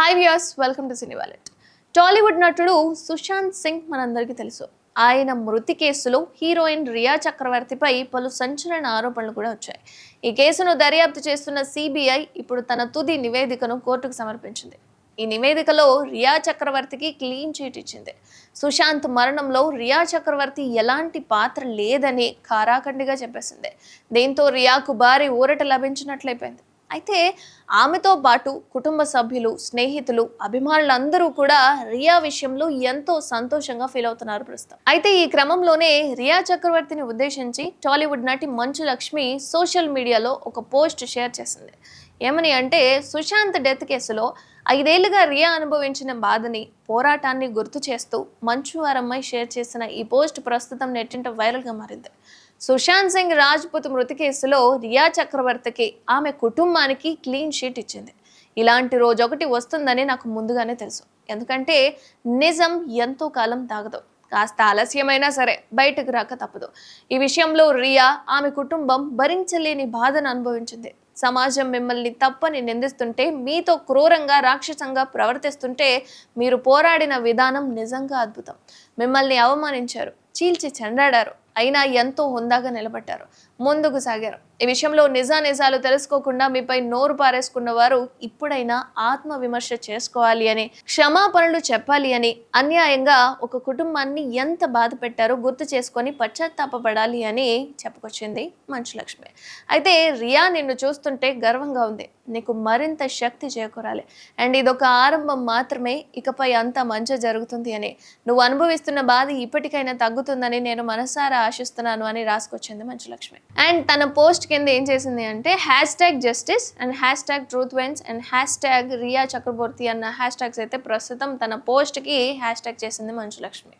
Hi viewers welcome to cine wallet Tollywood నటుడు సుశాంత్ సింగ్ మనందరికీ తెలుసు. ఆయన మృతి కేసులో హీరోయిన్ రియా చక్రవర్తిపై పలు సంచలన ఆరోపణలు కూడా వచ్చాయి. ఈ కేసును దర్యాప్తు చేస్తున్న సిబిఐ ఇప్పుడు తన తుది నివేదికను కోర్టుకు సమర్పించింది. ఈ నివేదికలో రియా చక్రవర్తికి క్లీన్ చీట్ ఇచ్చింది. సుశాంత్ మరణంలో రియా చక్రవర్తి ఎలాంటి పాత్ర లేదని కారాఖండిగా చెప్పేసింది. దీంతో రియాకు భారీ ఊరట లభించినట్లయిపోయింది. అయితే ఆమెతో పాటు కుటుంబ సభ్యులు స్నేహితులు అభిమానులందరూ కూడా రియా విషయంలో ఎంతో సంతోషంగా ఫీల్ అవుతున్నారు ప్రస్తుతం. అయితే ఈ క్రమంలోనే రియా చక్రవర్తిని ఉద్దేశించి టాలీవుడ్ నటి మంచు లక్ష్మి సోషల్ మీడియాలో ఒక పోస్ట్ షేర్ చేసింది. ఏమని అంటే సుశాంత్ డెత్ కేసులో ఐదేళ్ళుగా రియా అనుభవించిన బాధని పోరాటాన్ని గుర్తు చేస్తూ మంచు అరమ్మాయి షేర్ చేసిన ఈ పోస్ట్ ప్రస్తుతం నెట్టింట వైరల్గా మారింది. సుశాంత్ సింగ్ రాజ్పుత్ మృతి కేసులో రియా చక్రవర్తికి ఆమె కుటుంబానికి క్లీన్ షీట్ ఇచ్చింది. ఇలాంటి రోజు ఒకటి వస్తుందని నాకు ముందుగానే తెలుసు. ఎందుకంటే నిజం ఎంతో కాలం తాగదు. కాస్త ఆలస్యమైనా సరే బయటకు రాక తప్పదు. ఈ విషయంలో రియా ఆమె కుటుంబం భరించలేని బాధను అనుభవించింది. సమాజం మిమ్మల్ని తప్పని నిందిస్తుంటే మీతో క్రూరంగా రాక్షసంగా ప్రవర్తిస్తుంటే మీరు పోరాడిన విధానం నిజంగా అద్భుతం. మిమ్మల్ని అవమానించారు. చీల్చి చెండాడారు. అయినా ఎంతో హుందాగా నిలబడ్డారు. ముందుకు సాగారు. ఈ విషయంలో నిజా నిజాలు తెలుసుకోకుండా మీపై నోరు పారేసుకున్న వారు ఇప్పుడైనా ఆత్మ విమర్శ చేసుకోవాలి అని క్షమాపణలు చెప్పాలి అని అన్యాయంగా ఒక కుటుంబాన్ని ఎంత బాధ పెట్టారో గుర్తు చేసుకొని పశ్చాత్తాపపడాలి అని చెప్పుకొచ్చింది మంచు లక్ష్మి అయితే రియా నిన్ను చూస్తుంటే గర్వంగా ఉంది. నీకు మరింత శక్తి చేకూరాలి. అండ్ ఇదొక ఆరంభం మాత్రమే. ఇకపై అంత మంచి జరుగుతుంది అని. నువ్వు అనుభవిస్తున్న బాధ ఇప్పటికైనా తగ్గుతుందని నేను మనసారా ఆశిస్తున్నాను అని రాసుకొచ్చింది మంచులక్ష్మి. అండ్ తన పోస్ట్ కింద ఏం చేసింది అంటే hash tag justice and hash tag truth wins and hash tag Rhea Chakraborty అన్న హ్యాష్ ట్యాగ్స్ అయితే ప్రస్తుతం తన పోస్ట్కి హ్యాష్ ట్యాగ్ చేసింది మంచులక్ష్మి.